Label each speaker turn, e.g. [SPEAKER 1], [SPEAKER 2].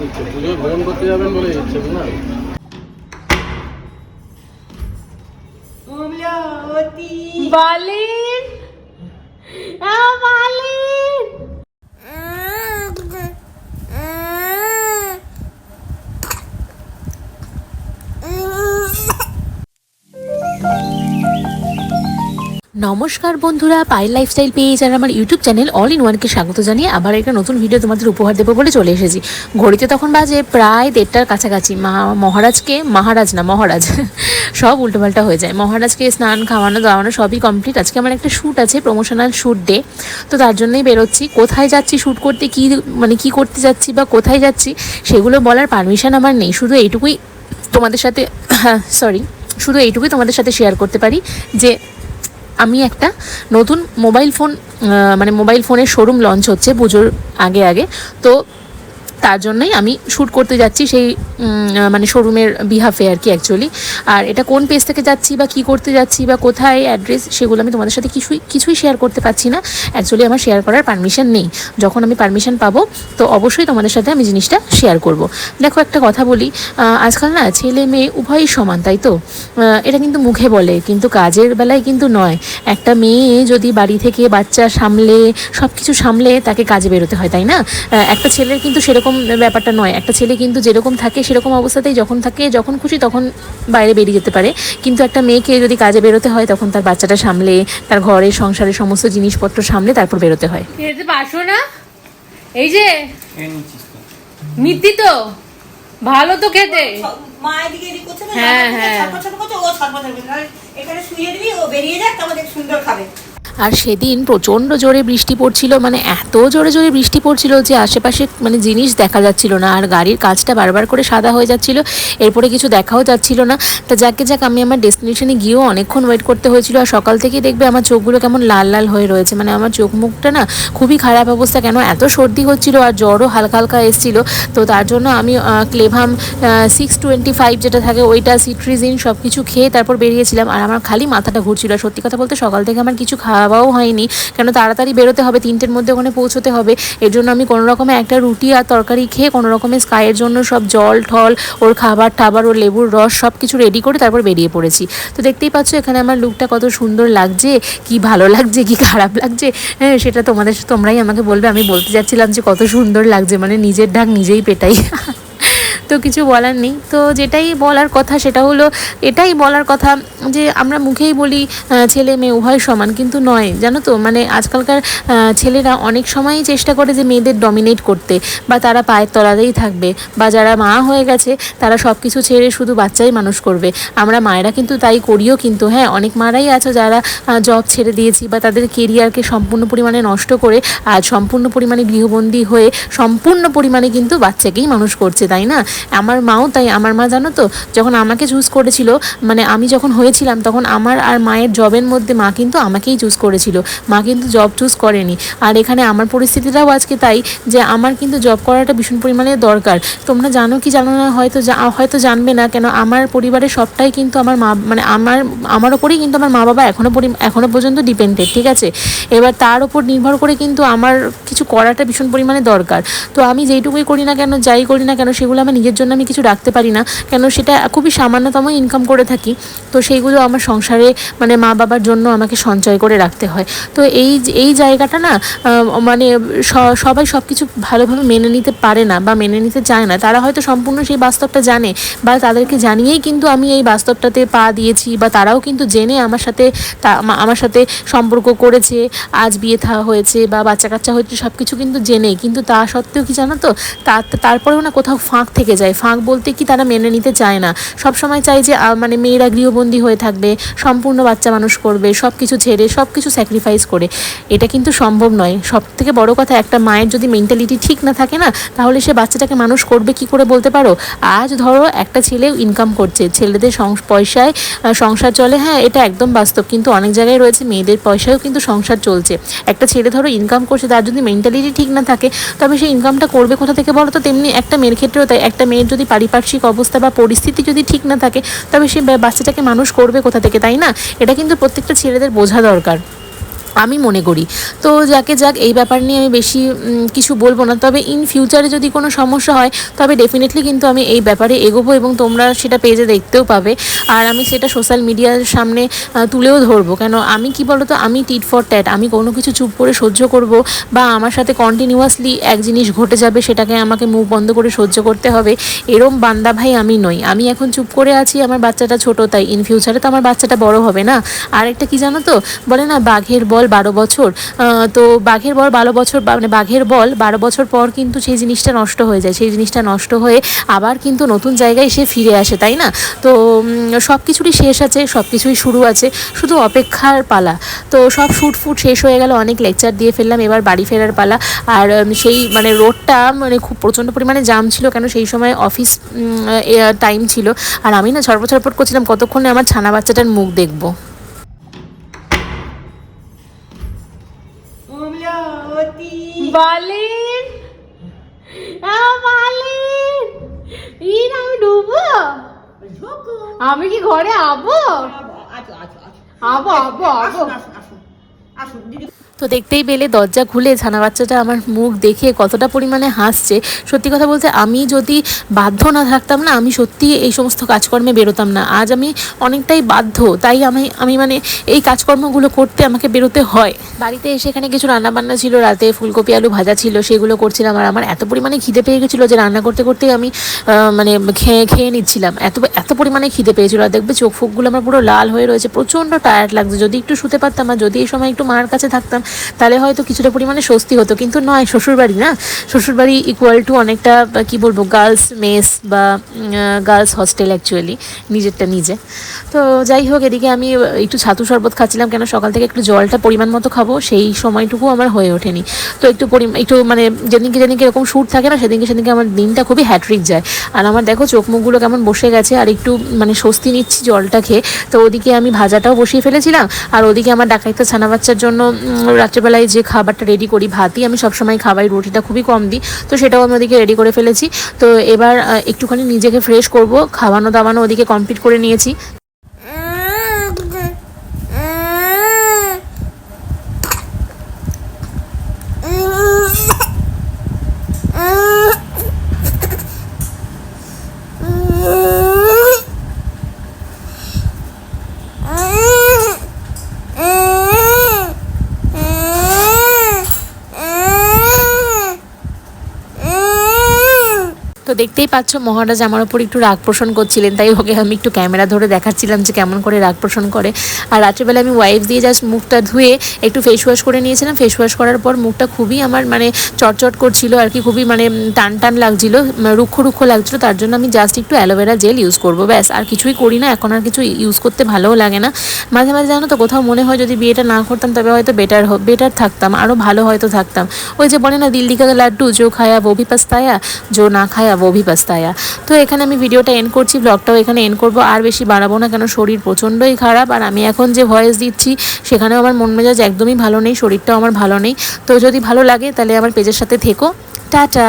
[SPEAKER 1] দিচ্ছে। পুজোয় ভ্রমণ করতে যাবেন বলে দিচ্ছে না?
[SPEAKER 2] বালিন বালিন নমস্কার বন্ধুরা, পায়েল লাইফস্টাইল পেজ আর আমার ইউটিউব চ্যানেল অল ইন ওয়ানকে স্বাগত জানিয়ে আবার একটা নতুন ভিডিও তোমাদের উপহার দেবো বলে চলে এসেছি। ঘড়িতে তখন বাজে প্রায় দেড়টার কাছাকাছি। মহারাজকে, মহারাজ না, মহারাজ, সব উল্টোপাল্টা হয়ে যায়। মহারাজকে স্নান, খাওয়ানো, দাওয়ানো সবই কমপ্লিট আজকে আমার একটা শ্যুট আছে প্রমোশনাল শ্যুট ডে তো তার জন্যই বেরোচ্ছি। কোথায় যাচ্ছি শ্যুট করতে কি মানে কি করতে যাচ্ছি বা কোথায় যাচ্ছি, সেগুলো বলার পারমিশন আমার নেই। শুধু এইটুকুই তোমাদের সাথে হ্যাঁ সরি শুধু এইটুকুই তোমাদের সাথে শেয়ার করতে পারি যে আমি একটা নতুন মোবাইল ফোন মানে মোবাইল ফোনের শোরুম লঞ্চ হচ্ছে পুজোর আগে আগে। তো তার জন্যই আমি শ্যুট করতে যাচ্ছি সেই মানে শোরুমের বিহাফে আর কি অ্যাকচুয়ালি আর এটা কোন পেজ থেকে যাচ্ছি বা কি করতে যাচ্ছি বা কোথায় অ্যাড্রেস সেগুলো আমি তোমাদের সাথে কিছুই কিছুই শেয়ার করতে পারছি না। অ্যাকচুয়ালি আমার শেয়ার করার পারমিশন নেই। যখন আমি পারমিশন পাবো, তো অবশ্যই তোমাদের সাথে আমি জিনিসটা শেয়ার করব। দেখো একটা কথা বলি আজকাল না ছেলে মেয়ে উভয়ই সমান, তাই তো? এটা কিন্তু মুখে বলে, কিন্তু কাজের বেলায় কিন্তু নয়। একটা মেয়ে যদি বাড়ি থেকে বাচ্চা সামলে সব কিছু সামলে তাকে কাজে বেরোতে হয়, তাই না? একটা ছেলের কিন্তু সেরকম ব্যাপারটা নয়। একটা ছেলে কিন্তু যেরকম থাকে সেরকম অবস্থাতেই যখন থাকে যখন খুশি তখন বাইরে বেরিয়ে যেতে পারে। কিন্তু একটা মেয়েকে যদি কাজে বেরোতে হয় তখন তার বাচ্চাটা সামলে তার ঘরের সংসারের সমস্ত জিনিসপত্র সামলে তারপর বেরোতে হয়। খেতে পারছ না। এই যে মিথ্যি তো। ভালো তো খেতে। হ্যাঁ, হ্যাঁ।
[SPEAKER 3] এখানে শুয়ে দিবি ও বেরিয়ে যাক আমাদের সুন্দর খাবে।
[SPEAKER 2] আর সেদিন প্রচণ্ড জোরে বৃষ্টি পড়ছিল মানে এত জোরে জোরে বৃষ্টি পড়ছিল যে আশেপাশে মানে জিনিস দেখা যাচ্ছিল না, আর গাড়ির কাজটা বারবার করে সাদা হয়ে যাচ্ছিল, এরপরে কিছু দেখাও যাচ্ছিল না। তা যাকে যাক, আমি আমার ডেস্টিনেশনে গিয়েও অনেকক্ষণ ওয়েট করতে হয়েছিল, আর সকাল থেকেই দেখবে আমার চোখগুলো কেমন লাল লাল হয়ে রয়েছে মানে আমার চোখ মুখটা না খুবই খারাপ অবস্থা, কেন এত সর্দি হচ্ছিল আর জ্বরও হালকা হালকা এসেছিল। তো তার জন্য আমি ক্লেভাম সিক্স টোয়েন্টি ফাইভ যেটা থাকে ওইটা সিট্রিজিন সব কিছু খেয়ে তারপর বেরিয়েছিলাম, আর আমার খালি মাথাটা ঘুরছিল। সত্যি কথা বলতে সকাল থেকে আমার কিছু খাওয়াও হয়নি। কেন তাড়াতাড়ি বেরোতে হবে, তিনটের মধ্যে ওখানে পৌঁছতে হবে। এর জন্য আমি কোনো রকমে একটা রুটি আর তরকারি খেয়ে কোনো রকমের স্কাইয়ের জন্য সব জল, ঠল, ওর খাবার টাবার, ওর লেবুর রস সব কিছু রেডি করে তারপর বেরিয়ে পড়েছি। তো দেখতেই পাচ্ছ এখানে আমার লুকটা কত সুন্দর লাগছে, কি ভালো লাগছে, কি খারাপ লাগছে। হ্যাঁ সেটা তোমাদের, তোমরাই আমাকে বলবে। আমি বলতে যাচ্ছিলাম যে কত সুন্দর লাগছে মানে নিজের ঢাক নিজেই পেটাই। তো কিছু বলার নেই। তো যেটাই বলার কথা সেটা হলো, এটাই বলার কথা যে আমরা মুখেই বলি ছেলে মেয়ে উভয় সমান, কিন্তু নয়। জানো তো মানে আজকালকার ছেলেরা অনেক সময়ই চেষ্টা করে যে মেয়েদের ডমিনেট করতে, বা তারা পায়ের তলাতেই থাকবে, বা যারা মা হয়ে গেছে, তারা সব কিছু ছেড়ে শুধু বাচ্চাই মানুষ করবে। আমরা মায়েরা কিন্তু তাই করিও কিন্তু হ্যাঁ অনেক মারাই আছে যারা জব ছেড়ে দিয়েছি, বা তাদের কেরিয়ারকে সম্পূর্ণ পরিমাণে নষ্ট করে আজ সম্পূর্ণ পরিমাণে গৃহবন্দী হয়ে সম্পূর্ণ পরিমাণে কিন্তু বাচ্চাকেই মানুষ করছে, তাই না? আমার মাও তাই, আমার মা জানো তো, যখন আমাকে চুজ করেছিল মানে আমি যখন হয়েছিলাম, তখন আমার আর মায়ের জবের মধ্যে মা কিন্তু আমাকেই চুজ করেছিল। মা কিন্তু জব চুজ করেনি। আর এখানে আমার পরিস্থিতিটাও আজকে তাই, যে আমার কিন্তু জব করাটা ভীষণ পরিমাণে দরকার। তোমরা জানো কি জানো না, হয়তো হয়তো জানবে না, কেন আমার পরিবারের সবটাই কিন্তু আমার মা মানে আমার আমার ওপরেই কিন্তু আমার মা বাবা এখনও পরি, এখনও পর্যন্ত ডিপেন্ডেড ঠিক আছে? এবার তার উপর নির্ভর করে কিন্তু আমার কিছু করাটা ভীষণ পরিমাণে দরকার। তো আমি যেইটুকুই করি না কেন, যাই করি না কেন, সেগুলো আমার নিজের জন্য আমি কিছু রাখতে পারি না। কেন সেটা খুবই সামান্যতম ইনকাম করে থাকি। তো সেইগুলো আমার সংসারে মানে মা বাবার জন্য আমাকে সঞ্চয় করে রাখতে হয়। তো এই এই জায়গাটা না মানে সবাই সব কিছু ভালোভাবে মেনে নিতে পারে না বা মেনে নিতে চায় না। তারা হয়তো সম্পূর্ণ সেই বাস্তবটা জানে বা তাদেরকে জানিয়েই কিন্তু আমি এই বাস্তবটাতে পা দিয়েছি বা তারাও কিন্তু জেনে আমার সাথে আমার সাথে সম্পর্ক করেছে, আজ বিয়ে থা, হয়েছে বা বাচ্চা কাচ্চা হয়েছে সব কিছু কিন্তু জেনে কিন্তু তা সত্ত্বেও কি জানো তো, তারপরেও না কোথাও ফাঁক থেকে যায়। ফাঁক বলতে কি তারা মেনে নিতে চায় না। সব সময় চাই যে মানে মেয়েরা গৃহবন্দী হয়ে থাকবে, সম্পূর্ণ বাচ্চা মানুষ করবে সব কিছু ছেড়ে সব কিছু স্যাক্রিফাইস করে। এটা কিন্তু সম্ভব নয়। সব থেকে বড় কথা, একটা মায়ের যদি মেন্টালিটি ঠিক না থাকে না, তাহলে সে বাচ্চাটাকে মানুষ করবে কি করে বলতে পারো? আজ ধরো একটা ছেলেও ইনকাম করছে। ছেলেদের পয়সায় সংসার চলে। হ্যাঁ এটা একদম বাস্তব। কিন্তু অনেক জায়গায় রয়েছে, মেয়েদের পয়সায়ও কিন্তু সংসার চলছে। একটা ছেলে ধরো ইনকাম করছে, তার যদি মেন্টালিটি ঠিক না থাকে, তবে সে ইনকামটা করবে কোথা থেকে বলো তো? তেমনি একটা মেয়ের ক্ষেত্রেও তাই। একটা মেয়ের যদি পারিপার্শ্বিক অবস্থা বা পরিস্থিতি যদি ঠিক না থাকে, তবে সে বাচ্চাটাকে মানুষ করবে কোথা থেকে, তাই না? এটা কিন্তু প্রত্যেকটা ছেলেদের বোঝা দরকার। আমি মনে করি। তো যাকে যাক, এই ব্যাপার নিয়ে আমি বেশি কিছু বলব না। তবে ইন ফিউচারে যদি কোনো সমস্যা হয়, তবে ডেফিনেটলি কিন্তু আমি এই ব্যাপারে এগোবো এবং তোমরা সেটা পেজে দেখতেও পাবে। আর আমি সেটা সোশ্যাল মিডিয়ার সামনে তুলেও ধরবো। কেন, আমি কি বলতো, আমি টিট ফর ট্যাট আমি কোনো কিছু চুপ করে সহ্য করব বা আমার সাথে কন্টিনিউয়াসলি এক জিনিস ঘটে যাবে, সেটাকে আমাকে মুখ বন্ধ করে সহ্য করতে হবে, এরম বান্দা ভাই আমি নই। আমি এখন চুপ করে আছি, আমার বাচ্চাটা ছোট, তাই ইন ফিউচারে তো আমার বাচ্চাটা বড় হবে না। আর একটা কি জানো তো? বলে না, বাঘের বল বারো বছর তো বাঘের বল বারো বছর মানে বাঘের বল বারো বছর পর কিন্তু সেই জিনিসটা নষ্ট হয়ে যায়। সেই জিনিসটা নষ্ট হয়ে আবার কিন্তু নতুন জায়গায় সে ফিরে আসে, তাই না? তো সব কিছুরই শেষ আছে, সব কিছুই শুরু আছে, শুধু অপেক্ষার পালা। তো সব শুট ফুট শেষ হয়ে গেল, অনেক লেকচার দিয়ে ফেললাম, এবার বাড়ি ফেরার পালা। আর সেই মানে রোডটা মানে খুব প্রচণ্ড পরিমাণে জাম ছিল, কেন সেই সময় অফিস টাইম ছিল। আর আমি না ছটপট ছটপট করছিলাম, কতক্ষণে আমার ছানা বাচ্চাটার মুখ দেখব? বালিন বালিন ইন আমি ডুবো? আমি কি ঘরে আবো? আবো আবো আবো
[SPEAKER 3] আসুন আসুন আসুন আসুন দিদি।
[SPEAKER 2] তো দেখতেই পেলে দরজা খুলে ছানা বাচ্চাটা আমার মুখ দেখে কতটা পরিমাণে হাসছে। সত্যি কথা বলতে আমি যদি বাধ্য না থাকতাম না, আমি সত্যি এই সমস্ত কাজকর্মে বেরোতাম না। আজ আমি অনেকটাই বাধ্য, তাই আমি আমি মানে এই কাজকর্মগুলো করতে আমাকে বেরোতে হয়। বাড়িতে এসে এখানে কিছু রান্না বান্না ছিল, রাতে ফুলকপি, আলু ভাজা ছিল, সেগুলো করছিলাম আর আমার এত পরিমাণে খিদে পেয়ে গেছিল যে রান্না করতে করতে আমি মানে খেয়ে খেয়ে নিচ্ছিলাম। এত এত পরিমাণে খিদে পেয়েছিলো আর দেখবে চোখ ফোকগুলো আমার পুরো লাল হয়ে রয়েছে, প্রচণ্ড টায়ার্ড লাগছে। যদি একটু শুতে পারতাম আর যদি এই সময় একটু মার কাছে থাকতাম তাহলে হয়তো কিছুটা পরিমাণে স্বস্তি হতো। কিন্তু নয়, শ্বশুরবাড়ি না? শ্বশুরবাড়ি ইকুয়াল টু অনেকটা কি বলব গার্লস মেস বা গার্লস হস্টেল অ্যাকচুয়ালি নিজেরটা নিজে। তো যাই হোক, এদিকে আমি একটু ছাতু শরবত খাচ্ছিলাম কেন সকাল থেকে একটু জলটা পরিমাণ মতো খাব, সেই সময়টুকু আমার হয়ে ওঠেনি। তো একটু একটু মানে যেদিনকে যেদিনকে এরকম শ্যুট থাকে না, সেদিনকে সেদিনকে আমার দিনটা খুবই হ্যাট্রিক যায়। আর আমার দেখো, চোখ মুখগুলো কেমন বসে গেছে, আর একটু মানে স্বস্তি নিচ্ছি জলটা খেয়ে। তো ওদিকে আমি ভাজাটাও বসিয়ে ফেলেছিলাম, আর ওদিকে আমার ডাকাইতে ছানা বাচ্চার জন্য রাত্রেবেলায় যে খাবারটা রেডি করি, ভাতই, আমি সবসময় খাবাই রুটিটা খুবই কম দিই। তো সেটাও আমি ওদিকে রেডি করে ফেলেছি। তো এবার একটুখানি নিজেকে ফ্রেশ করব খাওয়ানো দাওয়ানো ওদিকে কমপ্লিট করে নিয়েছি। তো দেখতেই পাচ্ছ, মহারাজ আমার ওপর একটু রাগ পোষণ করছিলেন। তাই ওকে আমি একটু ক্যামেরা ধরে দেখাচ্ছিলাম যে কেমন করে রাগ পোষণ করে। আর রাত্রিবেলা আমি ওয়াইফ দিয়ে জাস্ট মুখটা ধুয়ে একটু ফেস ওয়াশ করে নিয়েছিলাম। ফেস ওয়াশ করার পর মুখটা খুবই আমার মানে চটচট করছিল আর কি, খুবই মানে টান টান লাগছিল রুক্ষ রুক্ষ লাগছিল। তার জন্য আমি জাস্ট একটু অ্যালোভেরা জেল ইউজ করব, ব্যাস। আর কিছুই করি না, এখন আর কিছু ইউজ করতে ভালোও লাগে না। মাঝে মাঝে জানো তো, কোথাও মনে হয় যদি বিয়েটা না করতাম, তবে হয়তো বেটার বেটার থাকতাম আরও ভালো হয়তো থাকতাম। ওই যে বলে না দিল্লি কা লাড্ডু, জো খায়া বভি পাস্তায়া, জো না খায়া वो भी पछताया তো এখানে আমি ভিডিওটা এন্ড করছি ব্লগটাও এখানে এন্ড করবো আর বেশি বাড়াবো না কেন শরীর প্রচণ্ডই খারাপ আর আমি এখন যে ভয়েস দিচ্ছি সেখানেও আমার মন মেজাজ একদমই ভালো নেই শরীরটাও আমার ভালো নেই তো যদি ভালো লাগে তাহলে আমার পেজের সাথে থেকো টাটা